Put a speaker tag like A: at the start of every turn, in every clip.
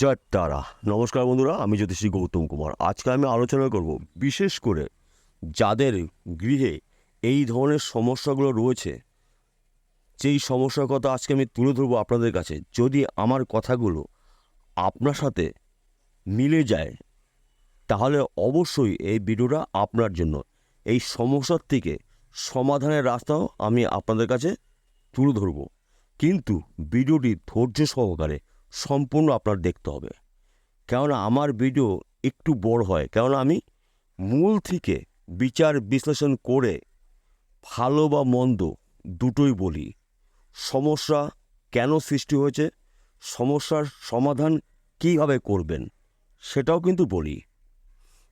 A: জয় তারা। নমস্কার বন্ধুরা, আমি জ্যোতিষী গৌতম কুমার। আজকে আমি আলোচনা করব বিশেষ করে যাদের গৃহে এই ধরনের সমস্যাগুলো রয়েছে, যেই সমস্যার কথা আজকে আমি তুলে ধরবো আপনাদের কাছে। যদি আমার কথাগুলো আপনার সাথে মিলে যায়, তাহলে অবশ্যই এই ভিডিওটা আপনার জন্য। এই সমস্যার থেকে সমাধানের রাস্তাও আমি আপনাদের কাছে তুলে ধরবো। কিন্তু ভিডিওটি ধৈর্য সহকারে সম্পূর্ণ আপনার দেখতে হবে। কেননা আমার ভিডিও একটু বড় হয়। কেননা আমি মূল থেকে বিচার বিশ্লেষণ করে ভালো বা মন্দ দুটোই বলি। সমস্যা কেন সৃষ্টি হয়েছে? সমস্যার সমাধান কীভাবে করবেন? সেটাও কিন্তু বলি।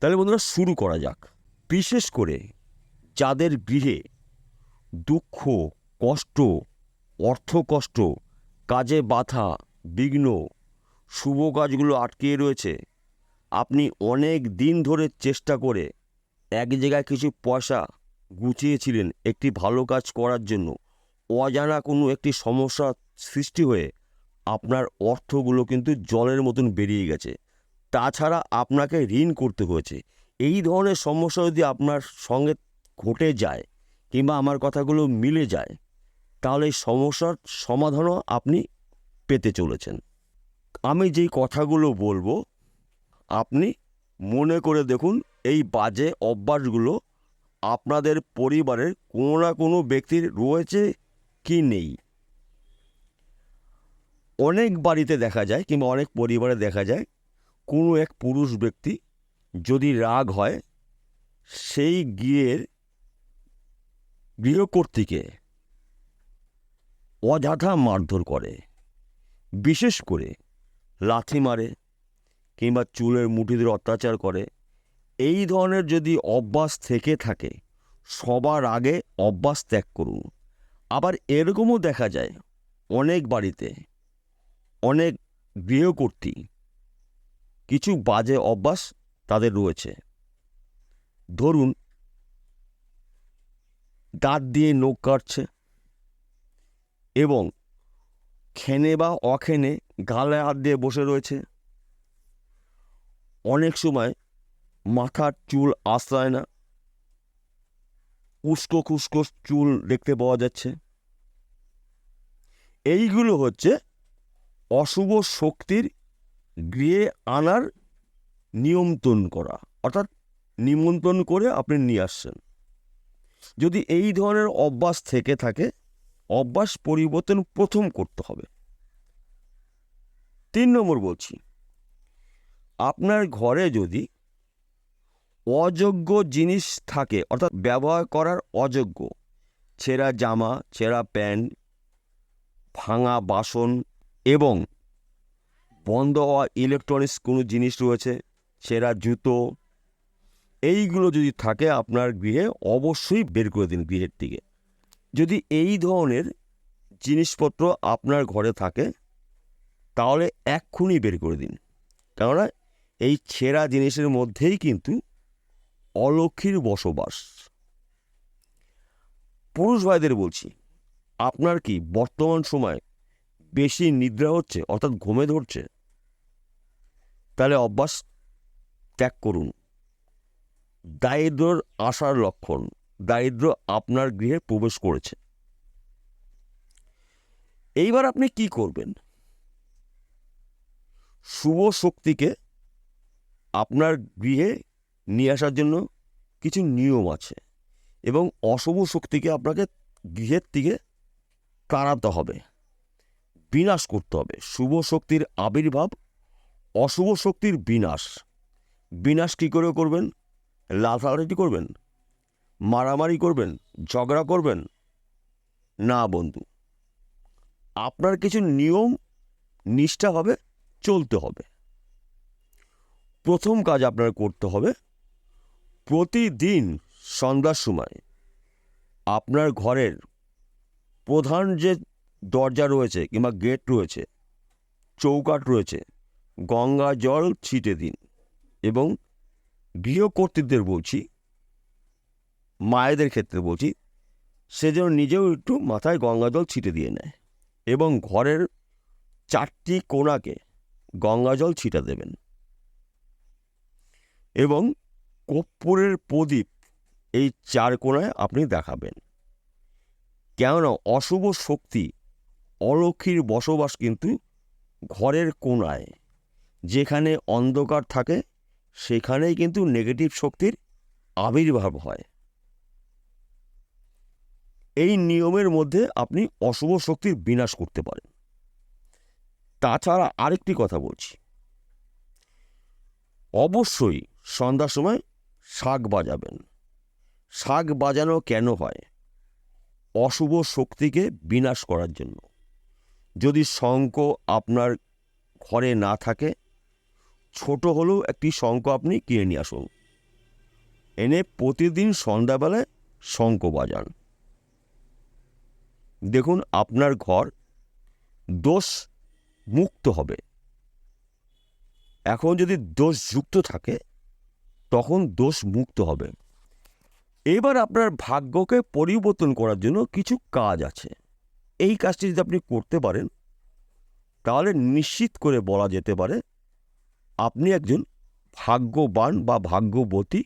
A: তাহলে বন্ধুরা, শুরু করা যাক। বিশেষ করে যাদের গৃহে দুঃখ, কষ্ট অর্থ কষ্ট কাজে বাধা বিঘ্ন, শুভ কাজগুলো আটকে রয়েছে। আপনি অনেক দিন ধরে চেষ্টা করে এক জায়গায় কিছু পয়সা গুছিয়েছিলেন একটি ভালো কাজ করার জন্য। অজানা কোনো একটি সমস্যা সৃষ্টি হয়ে আপনার অর্থগুলো কিন্তু জলের মতন বেরিয়ে গেছে। তাছাড়া আপনাকে ঋণ করতে হয়েছে। এই ধরনের সমস্যা যদি আপনার সঙ্গে ঘটে যায় কিংবা আমার কথাগুলো মিলে যায়, তাহলে এই সমস্যার সমাধানও আপনি পেতে চলেছেন। আমি যেই কথাগুলো বলব, আপনি মনে করে দেখুন এই বাজে অভ্যাসগুলো আপনাদের পরিবারের কোনো না কোনো ব্যক্তির রয়েছে কি নেই। অনেক বাড়িতে দেখা যায় কিংবা অনেক পরিবারে দেখা যায়, কোনো এক পুরুষ ব্যক্তি যদি রাগ হয়, সেই গৃহের গৃহকর্ত্রীকে অযথা মারধর করে। বিশেষ করে লাথি মারে কিংবা চুলের মুঠিদের অত্যাচার করে, এই ধরনের যদি অভ্যাস থেকে থাকে, সবার আগে অভ্যাস ত্যাগ করুন। আবার এরকমও দেখা যায়, অনেক বাড়িতে, অনেক গৃহকর্ত্রী কিছু বাজে অভ্যাস তাদের রয়েছে। ধরুন, দাঁত দিয়ে নখ কাটছে এবং খেনে বা অখেনে গালে হাত দিয়ে বসে রয়েছে। অনেক সময় মাথার চুল আশ্রয় না। উস্কো খুস্কো চুল দেখতে পাওয়া যাচ্ছে। এইগুলো হচ্ছে অশুভ শক্তির গৃহে আনার নিয়ন্ত্রণ করা, অর্থাৎ নিমন্ত্রণ করে আপনি নিয়ে আসছেন। যদি এই ধরনের অভ্যাস থেকে থাকে অভ্যাস পরিবর্তন প্রথম করতে হবে। তিন নম্বর বলছি, আপনার ঘরে যদি অযোগ্য জিনিস থাকে, অর্থাৎ ব্যবহার করার অযোগ্য, ছেঁড়া জামা, ছেঁড়া প্যান্ট, ভাঙা বাসন এবং বন্ধ হওয়া ইলেকট্রনিক্স কোনো জিনিস রয়েছে, ছেঁড়া জুতো, এইগুলো যদি থাকে আপনার গৃহে, অবশ্যই বের করে দিন গৃহের থেকে যদি এই ধরনের জিনিসপত্র আপনার ঘরে থাকে, তাহলে এক্ষুনি বের করে দিন। কেননা এই ছেঁড়া জিনিসের মধ্যেই কিন্তু অলক্ষীর বসবাস। পুরুষ ভাইদের বলছি, আপনার কি বর্তমান সময় বেশি নিদ্রা হচ্ছে, অর্থাৎ ঘুমে ধরছে? তাহলে অভ্যাস ত্যাগ করুন। দারিদ্রর আসার লক্ষণ। দারিদ্র আপনার গৃহে প্রবেশ করেছে। এইবার আপনি কি করবেন? শুভ শক্তিকে আপনার গৃহে নিয়ে আসার জন্য কিছু নিয়ম আছে এবং অশুভ শক্তিকে আপনাকে গৃহের থেকে তাড়াতে হবে, বিনাশ করতে হবে। শুভ শক্তির আবির্ভাব অশুভ শক্তির বিনাশ। বিনাশ কী করে করবেন? লাফালাফি করবেন? মারামারি করবেন, ঝগড়া করবেন? না, বন্ধু। আপনার কিছু নিয়ম নিষ্ঠাভাবে চলতে হবে। প্রথম কাজ আপনার করতে হবে, প্রতিদিন সন্ধ্যার সময় আপনার ঘরের প্রধান যে দরজা রয়েছে কিংবা গেট রয়েছে চৌকাট রয়েছে, গঙ্গা জল ছিটে দিন এবং গৃহকর্তৃদের বলছি মায়েদের ক্ষেত্রে বলছি, সে যেন নিজেও একটু মাথায় গঙ্গা জল ছিটে দিয়ে নেয় এবং ঘরের চারটি কোণাকে গঙ্গা জল ছিটা দেবেন। এবং কর্পূরের প্রদীপ এই চার কোণায় আপনি দেখাবেন। কেননা অশুভ শক্তি অলক্ষীর বসবাস কিন্তু ঘরের কোণায় যেখানে অন্ধকার থাকে, সেখানেই কিন্তু নেগেটিভ শক্তির আবির্ভাব হয়। এই নিয়মের মধ্যে আপনি অশুভ শক্তির বিনাশ করতে পারেন। তাছাড়া আরেকটি কথা বলছি। অবশ্যই সন্ধ্যার সময় শাক বাজাবেন। শাক বাজানো কেন হয়? অশুভ শক্তিকে বিনাশ করার জন্য। যদি শঙ্খ আপনার ঘরে না থাকে, ছোট হলেও একটি শঙ্খ আপনি কিনে নিয়ে আসুন। এনে প্রতিদিন সন্ধ্যাবেলায় শঙ্খ বাজান। দেখুন, আপনার ঘর দোষ মুক্ত হবে। এখন যদি দোষ যুক্ত থাকে, তখন দোষ মুক্ত হবে। এবার আপনার ভাগ্যকে পরিবর্তন করার জন্য কিছু কাজ আছে। এই কাজটি যদি আপনি করতে পারেন, তাহলে নিশ্চিত করে বলা যেতে পারে, আপনি একজন ভাগ্যবান বা ভাগ্যবতী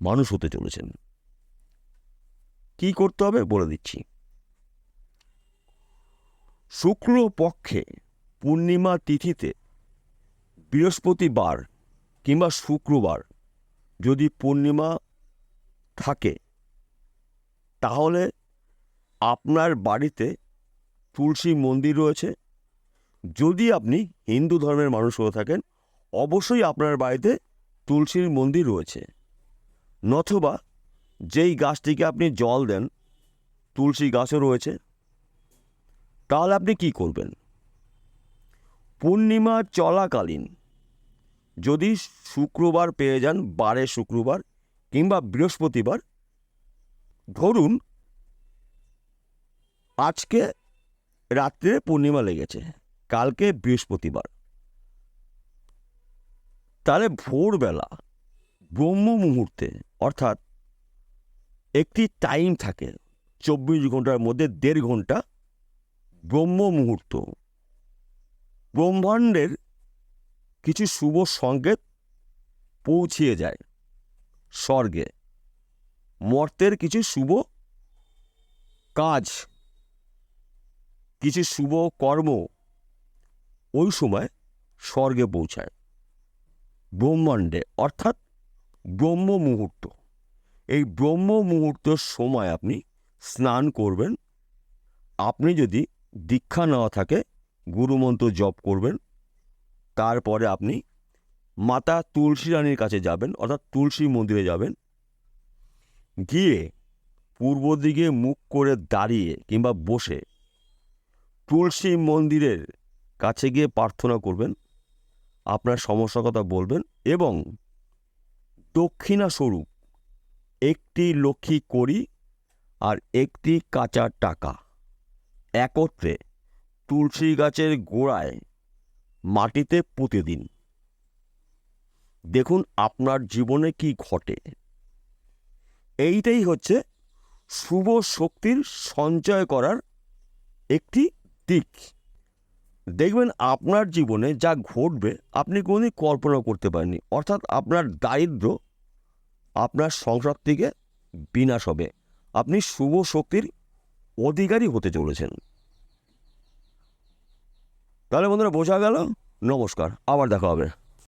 A: মানুষ হতে চলেছেন। কি করতে হবে বলে দিচ্ছি। শুক্লপক্ষে পূর্ণিমা তিথিতে বৃহস্পতিবার কিংবা শুক্রবার যদি পূর্ণিমা থাকে, তাহলে আপনার বাড়িতে তুলসী মন্দির রয়েছে। যদি আপনি হিন্দু ধর্মের মানুষ হয়ে থাকেন, অবশ্যই আপনার বাড়িতে তুলসীর মন্দির রয়েছে। নথবা যেই গাছটিকে আপনি জল দেন, তুলসী গাছও রয়েছে। তাহলে আপনি কি করবেন? পূর্ণিমা চলাকালীন যদি শুক্রবার পেয়ে যান, বারে শুক্রবার কিংবা বৃহস্পতিবার, ধরুন আজকে রাত্রে পূর্ণিমা লেগেছে, কালকে বৃহস্পতিবার। তাহলে ভোরবেলা, ব্রহ্ম মুহূর্তে, অর্থাৎ একটি টাইম থাকে, চব্বিশ ঘণ্টার মধ্যে দেড় ঘণ্টা ব্রহ্ম মুহূর্ত। ব্রহ্মাণ্ডের কিছু শুভ সংকেত পৌঁছিয়ে যায় স্বর্গে। মর্তের কিছু শুভ কাজ, কিছু শুভ কর্ম ওই সময় স্বর্গে পৌঁছায়। ব্রহ্মাণ্ডে, অর্থাৎ ব্রহ্ম মুহূর্ত। এই ব্রহ্ম মুহূর্তের সময় আপনি স্নান করবেন। আপনি যদি দীক্ষা নেওয়া থাকে, গুরুমন্ত্র জপ করবেন, তারপরে আপনি মাতা তুলসী রানীর কাছে যাবেন, অর্থাৎ তুলসী মন্দিরে যাবেন। গিয়ে পূর্ব দিকে মুখ করে দাঁড়িয়ে কিংবা বসে তুলসী মন্দিরের কাছে গিয়ে প্রার্থনা করবেন, আপনার সমস্যার কথা বলবেন এবং দক্ষিণা স্বরূপ একটি লক্ষ্মী করি আর একটি কাঁচা টাকা। একত্রে তুলসী গাছের গোড়ায় মাটিতে পুঁতে দিন। দেখুন আপনার জীবনে কি ঘটে। এইটাই হচ্ছে শুভ শক্তির সঞ্চয় করার একটি দিক। দেখবেন আপনার জীবনে যা ঘটবে, আপনি কোনোদিন কল্পনা করতে পারেননি। অর্থাৎ আপনার দারিদ্র আপনার সংসার থেকে বিনাশ হবে। আপনি শুভ শক্তির অধিকারী হতে চলেছেন। তাহলে বন্ধুরা বোঝা গেল? নমস্কার আবার দেখা হবে।